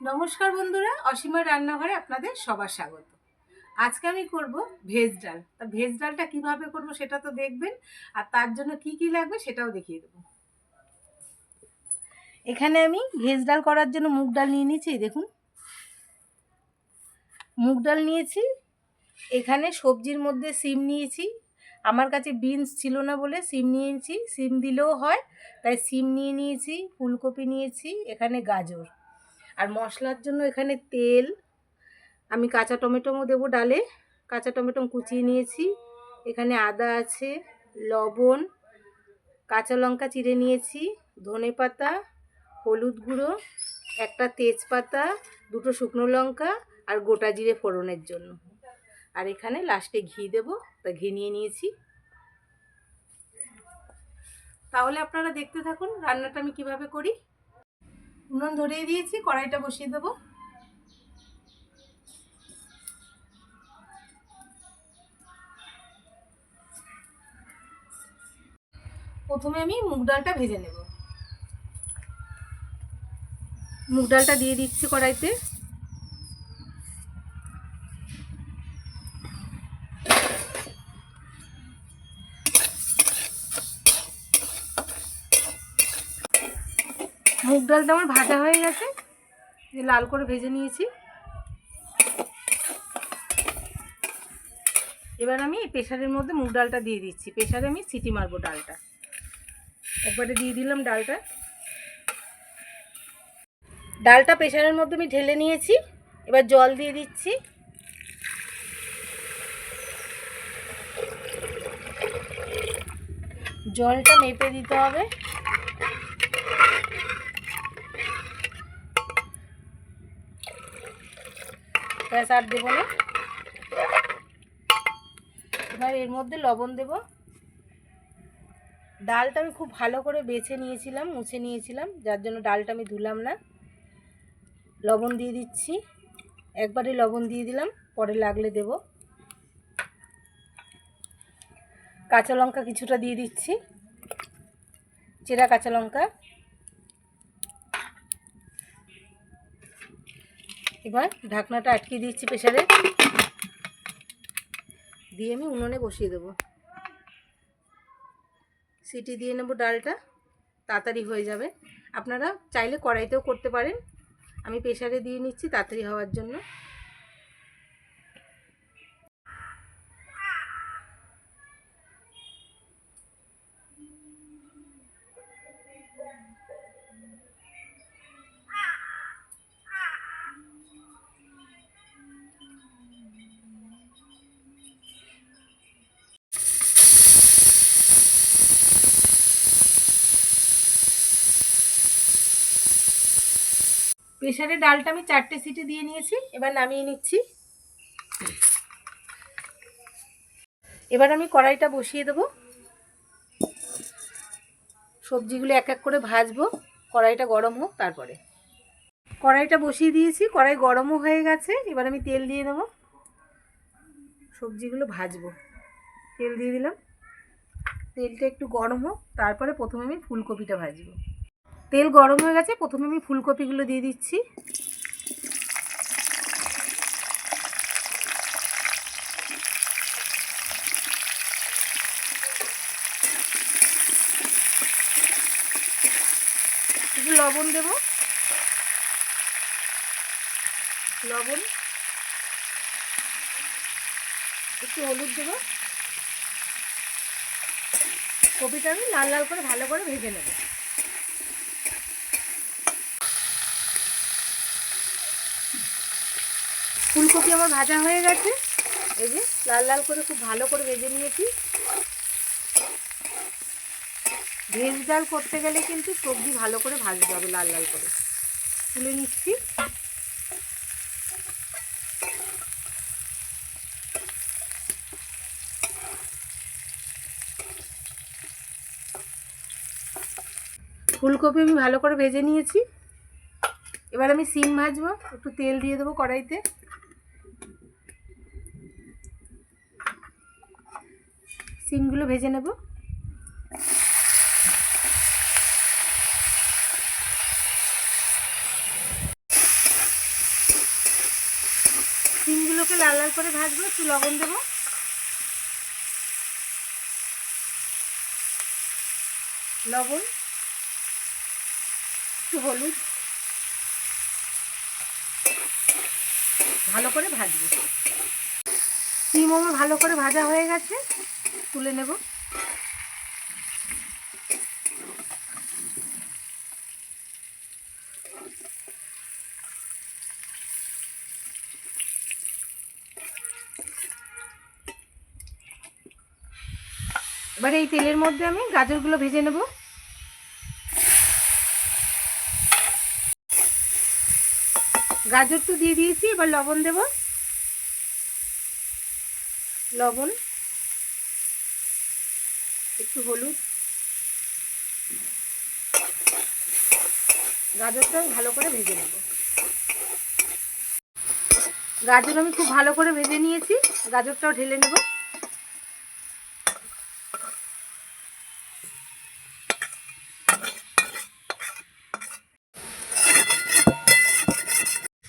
নমস্কার বন্ধুরা, অসীমার রান্নাঘরে আপনাদের সবার স্বাগত। আজকে আমি করব ভেজ ডাল। তা ভেজ ডালটা কীভাবে করব সেটা তো দেখবেন, আর তার জন্য কি কি লাগবে সেটাও দেখিয়ে দেবো। এখানে আমি ভেজ ডাল করার জন্য মুগ ডাল নিয়ে নিয়েছি দেখুন। মুগ ডাল নিয়েছি, এখানে সবজির মধ্যে সিম নিয়েছি। আমার কাছে বিনস ছিল না বলে সিম নিয়েছি, সিম দিলেও হয়, তাই সিম নিয়ে নিয়েছি, ফুলকপি নিয়েছি, এখানে গাজর। আর মশলার জন্য এখানে তেল, আমি কাঁচা টমেটোও দেবো ডালে, কাঁচা টমেটো কুচিয়ে নিয়েছি। এখানে আদা আছে, লবণ, কাঁচা লঙ্কা চিড়ে নিয়েছি, ধনে পাতা, হলুদ গুঁড়ো, একটা তেজপাতা, দুটো শুকনো লঙ্কা আর গোটা জিরে ফোড়নের জন্য। আর এখানে লাস্টে ঘি দেব, তা ঘি নিয়ে নিয়েছি। তাহলে আপনারা দেখতে থাকুন রান্নাটা আমি কীভাবে করি। উনুন ধরিয়ে দিয়েছি, কড়াইটা বসিয়ে দেবো। প্রথমে আমি মুগ ডালটা ভেজে নেব। মুগ ডালটা দিয়ে দিচ্ছি কড়াইতে। ডালটা আমার ভাজা হয়ে গেছে। লাল করে ভেজে নিয়েছি। এবার আমি প্রেশারের মধ্যে মুগ ডালটা দিয়ে দিচ্ছি। প্রেশারে আমি সিটি মারবো ডালটা। একবারে দিয়ে দিলাম ডালটা। ডালটা প্রেশারের মধ্যে আমি ঢেলে নিয়েছি। এবার জল দিয়ে দিচ্ছি। জলটা মেপে দিতে হবে। ব্যাস আর দেবো না। এবার এর মধ্যে লবণ দেব। ডালটা আমি খুব ভালো করে বেছে নিয়েছিলাম, মুছে নিয়েছিলাম, যার জন্য ডালটা আমি ধুলাম না। লবণ দিয়ে দিচ্ছি। একবারে লবণ দিয়ে দিলাম, পরে লাগলে দেব। কাঁচা লঙ্কা কিছুটা দিয়ে দিচ্ছি। চেরা কাঁচা লঙ্কা। এবার ঢাকনাটা আটকে দিচ্ছি প্রেশারে দিয়ে আমি উনুনে বসিয়ে দেবো। সিটি দিয়ে নেব ডালটা, তাড়াতাড়ি হয়ে যাবে। আপনারা চাইলে কড়াইতেও করতে পারেন। আমি প্রেশারে দিয়ে নিচ্ছি তাড়াতাড়ি হওয়ার জন্য। প্রেশারে ডালটা আমি চারটে সিটি দিয়ে নিয়েছি, এবার নামিয়ে নিচ্ছি। এবার আমি কড়াইটা বসিয়ে দেবো। সবজিগুলো এক এক করে ভাজবো, কড়াইটা গরম হোক তারপরে। কড়াইটা বসিয়ে দিয়েছি, কড়াই গরমও হয়ে গেছে, এবার আমি তেল দিয়ে দেবো। সবজিগুলো ভাজবো। তেল দিয়ে দিলাম। তেলটা একটু গরম হোক, তারপরে প্রথমে আমি ফুলকপিটা ভাজবো। তেল গরম হয়ে গেছে, প্রথমে আমি ফুলকপিগুলো দিয়ে দিচ্ছি। একটু লবণ দেব। লবণ। একটু হলুদ দেব। কপিটা আমি লাল লাল করে ভালো করে ভেজে নেব। ফুলকপি আমার ভাজা হয়ে গেছে। এই যে লাল লাল করে খুব ভালো করে ভেজে নিয়েছি। ভেজ ডাল করতে গেলে কিন্তু সবজি ভালো করে ভাজতে হবে লাল লাল করে। তুলে নিচ্ছি। ফুলকপি আমি ভালো করে ভেজে নিয়েছি। এবার আমি সিম ভাজবো, একটু তেল দিয়ে দেবো কড়াইতে। সিমগুলো ভেজে নেব। সিমগুলোকে লাল লাল করে ভাজবো, একটু লবণ দেবো। লবণ, একটু হলুদ। ভালো করে ভাজবো। সিম আমার ভালো করে ভাজা হয়ে গেছে। তুলে নেব। এবার এই তেলের মধ্যে আমি গাজরগুলো ভেজে নেব। গাজর তো দিয়ে দিয়েছি, এবার লবণ দেব। লবণ। একটু হলুদ। গাজরটা ভালো করে ভেজে নেব। গাজর আমি খুব ভালো করে ভেজে নিয়েছি। গাজরটাও ঢেলে নেব।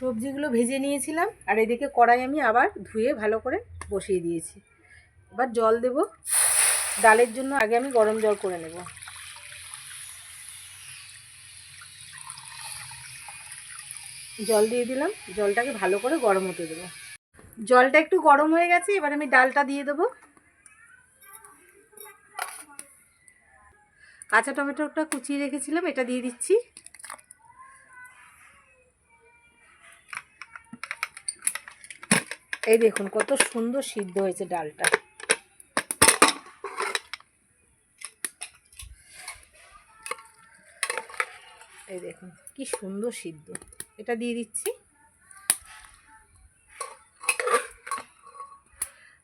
সবজিগুলো ভেজে নিয়েছিলাম। আর এদিকে কড়াই আমি আবার ধুয়ে ভালো করে বসিয়ে দিয়েছি। এবার জল দেব। ডালের জন্য আগে আমি গরম জল করে নেব। জল দিয়ে দিলাম, জলটাকে ভালো করে গরম হতে দেবো। জলটা একটু গরম হয়ে গেছে, এবার আমি ডালটা দিয়ে দেবো। কাঁচা টমেটোটা কুচিয়ে রেখেছিলাম, এটা দিয়ে দিচ্ছি। এই দেখুন, কত সুন্দর সিদ্ধ হয়েছে ডালটা। এই দেখুন, কি সুন্দর সিদ্ধ। এটা দিয়ে দিচ্ছি।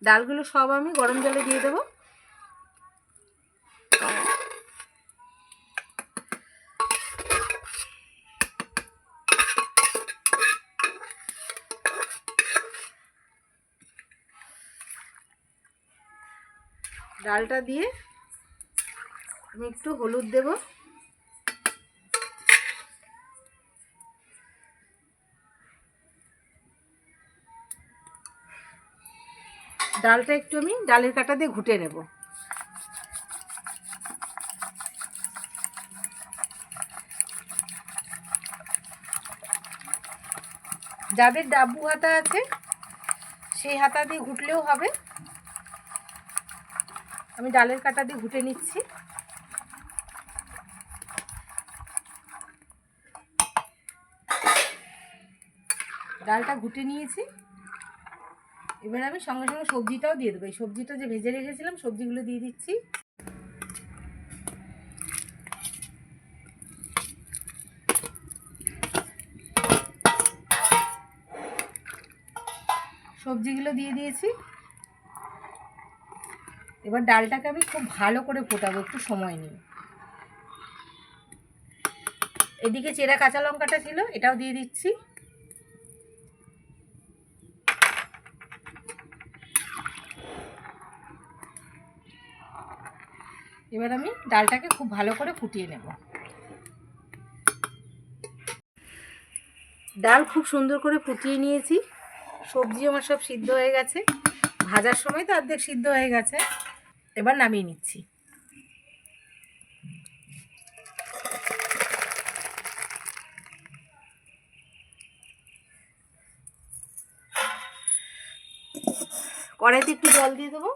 ডালগুলো সব আমি গরম জলে দিয়ে দেবো। ডালটা দিয়ে আমি একটু হলুদ দেব। ডালটা একটু আমি ডালের কাটা দিয়ে ঘুটে নেব। যাদের ডাব্বু হাতা আছে, সেই হাতা দিয়ে ঘুটলেও হবে। আমি ডালের কাটা দিয়ে ঘুটে নিচ্ছি। ডালটা ঘুটে নিয়েছি। এবার আমি সঙ্গে সঙ্গে সবজিটাও দিয়ে দেবো। এই সবজিটা যে ভেজে রেখেছিলাম, সবজিগুলো দিয়ে দিচ্ছি। সবজিগুলো দিয়ে দিয়েছি। এবার ডালটাকে আমি খুব ভালো করে ফোটাবো, একটু সময় নিয়ে। এদিকে চেরা কাঁচা লঙ্কাটা ছিল, এটাও দিয়ে দিচ্ছি। এবার আমি ডালটাকে খুব ভালো করে ফুটিয়ে নেব। ডাল খুব সুন্দর করে ফুটিয়ে নিয়েছি। সবজি আমার সব সিদ্ধ হয়ে গেছে। ভাজার সময় তো অর্ধেক সিদ্ধ হয়ে গেছে। এবার নামিয়ে নিচ্ছি। কড়াইতে একটু জল দিয়ে দেবো।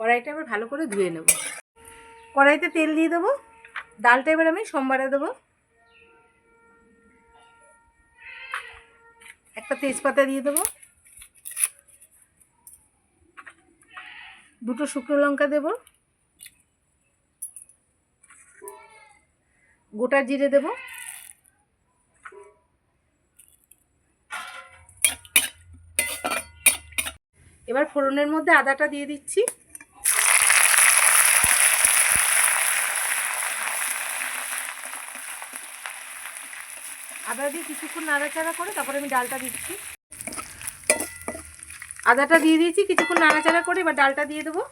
কড়াইটা এবার ভালো করে ধুয়ে নেব। কড়াইতে তেল দিয়ে দেবো। ডালটা এবার আমি সোমবারে দেবো। একটা তেজপাতা দিয়ে দেবো। দুটো শুকনো লঙ্কা দেব। গোটা জিরে দেব। এবার ফোড়নের মধ্যে আদাটা দিয়ে দিচ্ছি। আদা দিয়ে কিছুক্ষণ নাড়াচাড়া করে তারপরে আমি ডালটা দিচ্ছি। আদাটা দিয়ে দিয়েছি, কিছুক্ষণ নাড়াচাড়া করে এবার ডালটা দিয়ে দেবো।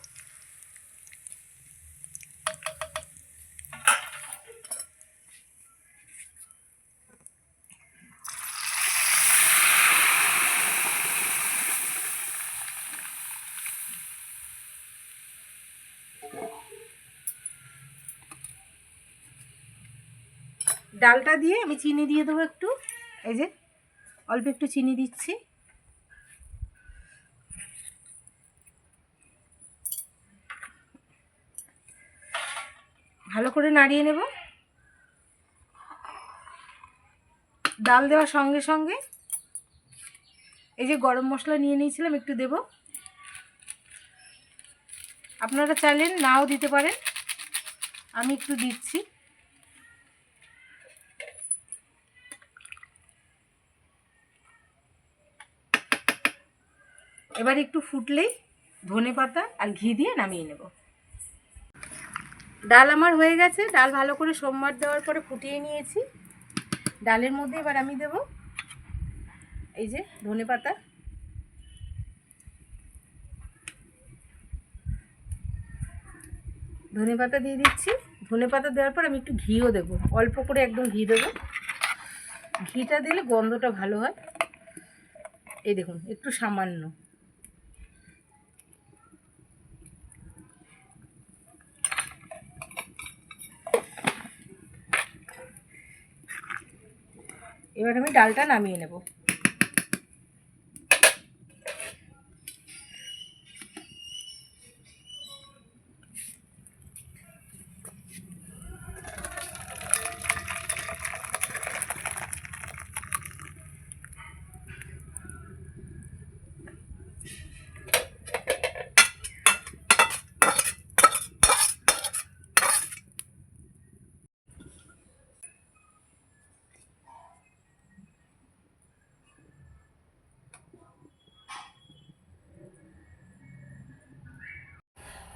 ডালটা দিয়ে আমি চিনি দিয়ে দেবো একটু। এই যে, অল্প একটু চিনি দিচ্ছি। ভালো করে নাড়িয়ে নেব। ডাল দেওয়ার সঙ্গে সঙ্গে এই যে গরম মশলা নিয়ে নিয়েছিলাম, একটু দেব। আপনারা চাইলেন নাও দিতে পারেন। আমি একটু দিচ্ছি। এবার একটু ফুটলেই ধনে পাতা আর ঘি দিয়ে নামিয়ে নেব। ডাল আমার হয়ে গেছে, ডাল ভালো করে সোমবার দেওয়ার পরে ফুটিয়ে নিয়েছি। ডালের মধ্যে এবার আমি দেব এই যে ধনে পাতা। ধনে পাতা দিয়ে দিচ্ছি। ধনে পাতা দেওয়ার পর আমি একটু ঘিও দেবো, অল্প করে একদম ঘি দেবো। ঘিটা দিলে গন্ধটা ভালো হয়। এই দেখুন, একটু সামান্য। এবার আমি ডালটা নামিয়ে নেব।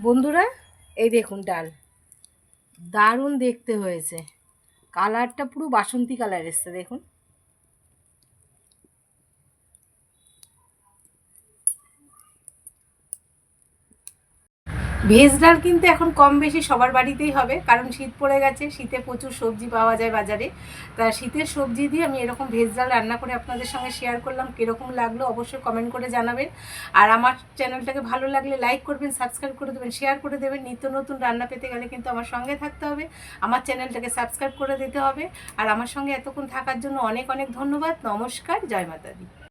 বন্ধুরা এই দেখুন ডাল। দারুণ দেখতে হয়েছে। কালারটা পুরো বাসন্তী কালার এসছে দেখুন। ভেজ ডাল কিন্তু এখন কম বেশি সবার বাড়িতেই হবে, কারণ শীত পড়ে গেছে, শীতে প্রচুর সবজি পাওয়া যায় বাজারে। তা শীতের সবজি দিয়ে আমি এরকম ভেজ ডাল রান্না করে আপনাদের সঙ্গে শেয়ার করলাম, কীরকম লাগল অবশ্যই কমেন্ট করে জানাবেন। আর আমার চ্যানেলটাকে ভালো লাগলে লাইক করবেন সাবস্ক্রাইব করে দেবেন শেয়ার করে দেবেন। নিত্য নতুন রান্না পেতে গেলে কিন্তু আমার সঙ্গে থাকতে হবে, আমার চ্যানেলটাকে সাবস্ক্রাইব করে দিতে হবে। আর আমার সঙ্গে এতক্ষণ থাকার জন্য অনেক অনেক ধন্যবাদ, নমস্কার, জয় মাতাদি।